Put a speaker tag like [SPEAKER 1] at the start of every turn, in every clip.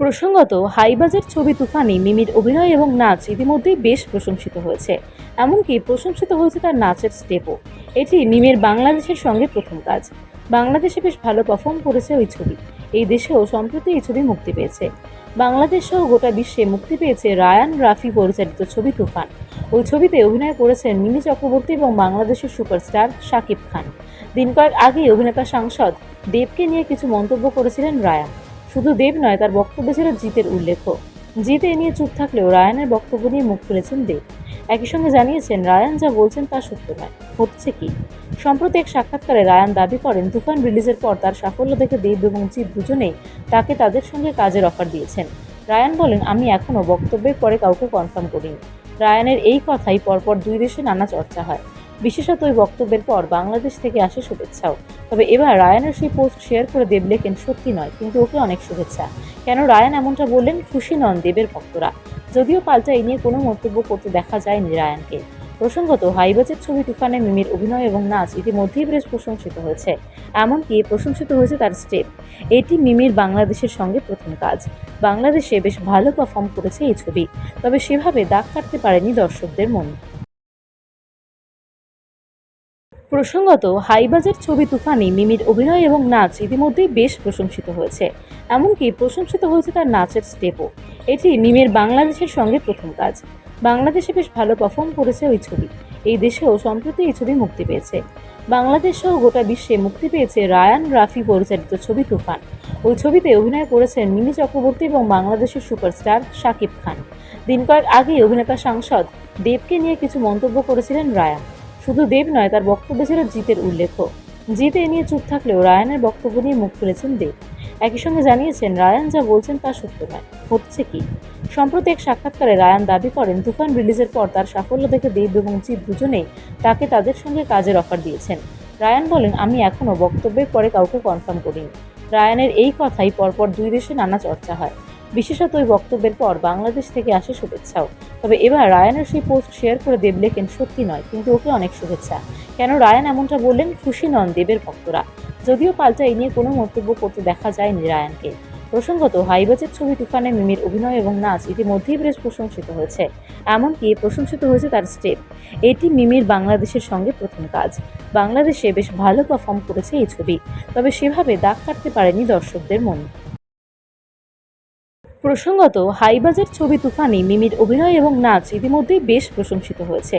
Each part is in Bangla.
[SPEAKER 1] প্রসঙ্গত হাই বাজেট ছবি তুফানি, মিমির অভিনয় এবং নাচ ইতিমধ্যেই বেশ প্রশংসিত হয়েছে। এমনকি প্রশংসিত হয়েছে তার নাচের স্টেপও। এটি মিমির বাংলাদেশের সঙ্গে প্রথম কাজ। বাংলাদেশে বেশ ভালো পারফর্ম করেছে ওই ছবি। এই দেশেও সম্প্রতি এই ছবি মুক্তি পেয়েছে। বাংলাদেশ সহ গোটা বিশ্বে মুক্তি পেয়েছে রায়ান রাফি পরিচালিত ছবি তুফান। ওই ছবিতে অভিনয় করেছেন মিমি চক্রবর্তী এবং বাংলাদেশের সুপারস্টার শাকিব খান। দিন কয়েক আগে অভিনেতা সাংসদ দেবকে নিয়ে কিছু মন্তব্য করেছিলেন রায়ান। শুধু দেব নয়, তার বক্তব্যে ছিল জিতের উল্লেখ। জিত এ নিয়ে চুপ থাকলেও রায়ানের বক্তব্য নিয়ে মুখ খুলেছেন দেব। একই সঙ্গে জানিয়েছেন, রায়ান যা বলছেন তা সত্য নয়, হচ্ছে কি? সম্প্রতি এক সাক্ষাৎকারে রায়ান দাবি করেন, তুফান রিলিজের পর তার সাফল্য দেখে দেব এবং জিৎ দুজনেই তাকে তাদের সঙ্গে কাজের অফার দিয়েছেন। রায়ান বলেন, আমি এখনও বক্তব্যের পরে কাউকে কনফার্ম করিনি। রায়ানের এই কথাই পরপর দুই দেশে নানা চর্চা হয়। বিশেষত ওই বক্তব্যের পর বাংলাদেশ থেকে আসে শুভেচ্ছাও। তবে এবার রায়ানের সেই পোস্ট শেয়ার করে দেব লেখেন, সত্যি নয়, কিন্তু ওকে অনেক শুভেচ্ছা। কেন রায়ান এমনটা বললেন? খুশি নন দেবের ভক্তরা। যদিও পাল্টা এই নিয়ে কোনো মন্তব্য করতে দেখা যায়নি রায়ানকে। প্রসঙ্গত, হাইবাজের ছবি তুফানে মিমির অভিনয় এবং নাচ ইতিমধ্যেই বেশ প্রশংসিত হয়েছে। এমনকি প্রশংসিত হয়েছে তার স্টেপ। এটি মিমির বাংলাদেশের সঙ্গে প্রথম কাজ। বাংলাদেশে বেশ ভালো পারফর্ম করেছে এই ছবি। তবে সেভাবে দাগ কাটতে পারেনি দর্শকদের মনে। প্রসঙ্গত হাই বাজেট ছবি তুফানি, মিমির অভিনয় এবং নাচ ইতিমধ্যেই বেশ প্রশংসিত হয়েছে। এমনকি প্রশংসিত হয়েছে তার নাচের স্টেপও। এটি মিমির বাংলাদেশের সঙ্গে প্রথম কাজ। বাংলাদেশে বেশ ভালো পারফর্ম করেছে ওই ছবি। এই দেশেও সম্প্রতি এই ছবি মুক্তি পেয়েছে। বাংলাদেশ সহ গোটা বিশ্বে মুক্তি পেয়েছে রায়ান রাফি পরিচালিত ছবি তুফান। ওই ছবিতে অভিনয় করেছেন মিমি চক্রবর্তী এবং বাংলাদেশের সুপারস্টার শাকিব খান। দিন কয়েক আগেই অভিনেতা সাংসদ দেবকে নিয়ে কিছু মন্তব্য করেছিলেন রায়ান। শুধু দেব নয়, তার বক্তব্য ছিল জিতের উল্লেখ। জিত এ নিয়ে চুপ থাকলেও রায়ানের বক্তব্য নিয়ে মুখ খুলেছেন দেব। একই সঙ্গে জানিয়েছেন, রায়ান যা বলছেন তা সত্য নয়, হচ্ছে কি? সম্প্রতি এক সাক্ষাৎকারে রায়ান দাবি করেন, তুফান রিলিজের পর তার সাফল্য দেখে দেব এবং জিৎ দুজনেই তাকে তাদের সঙ্গে কাজের অফার দিয়েছেন। রায়ান বলেন, আমি এখনও বক্তব্যের পরে কাউকে কনফার্ম করিনি। রায়ানের এই কথাই পরপর দুই দেশে নানা চর্চা হয়। বিশেষত ওই বক্তব্যের পর বাংলাদেশ থেকে আসে শুভেচ্ছাও। তবে এবার রায়ানের সেই পোস্ট শেয়ার করে দেব লেখেন, সত্যি নয়, কিন্তু ওকে অনেক শুভেচ্ছা। কেন রায়ান এমনটা বললেন? খুশি নন দেবের ভক্তরা। যদিও পাল্টা এই নিয়ে কোনো মন্তব্য করতে দেখা যায়নি রায়ানকে। প্রসঙ্গত, হাইবাজের ছবি তুফানে মিমির অভিনয় এবং নাচ ইতিমধ্যেই বেশ প্রশংসিত হয়েছে। এমনকি প্রশংসিত হয়েছে তার স্টেপ। এটি মিমির বাংলাদেশের সঙ্গে প্রথম কাজ। বাংলাদেশে বেশ ভালো পারফর্ম করেছে এই ছবি। তবে সেভাবে দাগ কাটতে পারেনি দর্শকদের মনে। প্রসঙ্গত হাই বাজেট ছবি তুফানি, মিমির অভিনয় এবং নাচ ইতিমধ্যেই বেশ প্রশংসিত হয়েছে।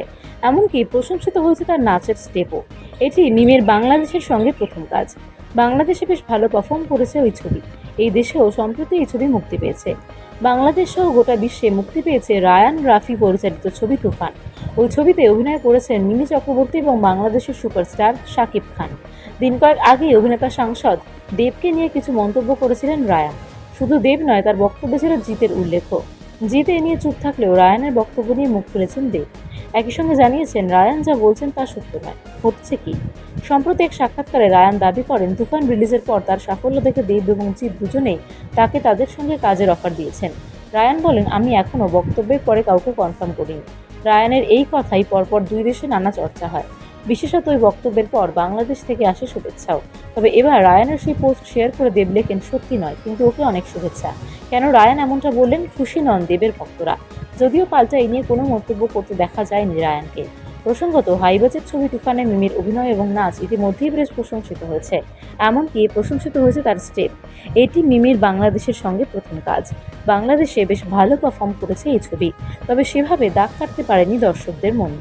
[SPEAKER 1] এমনকি প্রশংসিত হয়েছে তার নাচের স্টেপও। এটি মিমির বাংলাদেশের সঙ্গে প্রথম কাজ। বাংলাদেশে বেশ ভালো পারফর্ম করেছে ওই ছবি। এই দেশেও সম্প্রতি এই ছবি মুক্তি পেয়েছে। বাংলাদেশ সহ গোটা বিশ্বে মুক্তি পেয়েছে রায়ান রাফি পরিচালিত ছবি তুফান। ওই ছবিতে অভিনয় করেছেন মিমি চক্রবর্তী এবং বাংলাদেশের সুপারস্টার শাকিব খান। দিন কয়েক আগে অভিনেতা সাংসদ দেবকে নিয়ে কিছু মন্তব্য করেছিলেন রায়ান। শুধু দেব নয়, তার বক্তব্য ছিল জিতের উল্লেখ। জিত এ নিয়ে চুপ থাকলেও রায়ানের বক্তব্য নিয়ে মুখ খুলেছেন দেব। একই সঙ্গে জানিয়েছেন, রায়ান যা বলছেন তা সত্য নয়, হচ্ছে কি? সম্প্রতি এক সাক্ষাৎকারে রায়ান দাবি করেন, তুফান রিলিজের পর তার সাফল্য দেখে দেব এবং জিৎ দুজনেই তাকে তাদের সঙ্গে কাজের অফার দিয়েছেন। রায়ান বলেন, আমি এখনও বক্তব্যের পরে কাউকে কনফার্ম করিনি। রায়ানের এই কথাই পরপর দুই দেশে নানা চর্চা হয়। বিশেষত ওই বক্তব্যের পর বাংলাদেশ থেকে আসে শুভেচ্ছাও। তবে এবার রায়ানের সেই পোস্ট শেয়ার করে দেব লেখেন, সত্যি নয়, কিন্তু ওকে অনেক শুভেচ্ছা। কেন রায়ান এমনটা বললেন? খুশি নন দেবের ভক্তরা। যদিও পাল্টা এই নিয়ে কোনো মন্তব্য করতে দেখা যায়নি রায়ানকে। প্রসঙ্গত, হাইবাজের ছবি তুফানে মিমির অভিনয় এবং নাচ ইতিমধ্যেই বেশ প্রশংসিত হয়েছে। এমনকি প্রশংসিত হয়েছে তার স্টেপ। এটি মিমির বাংলাদেশের সঙ্গে প্রথম কাজ। বাংলাদেশে বেশ ভালো পারফর্ম করেছে এই ছবি। তবে সেভাবে দাগ কাটতে পারেনি দর্শকদের মনে।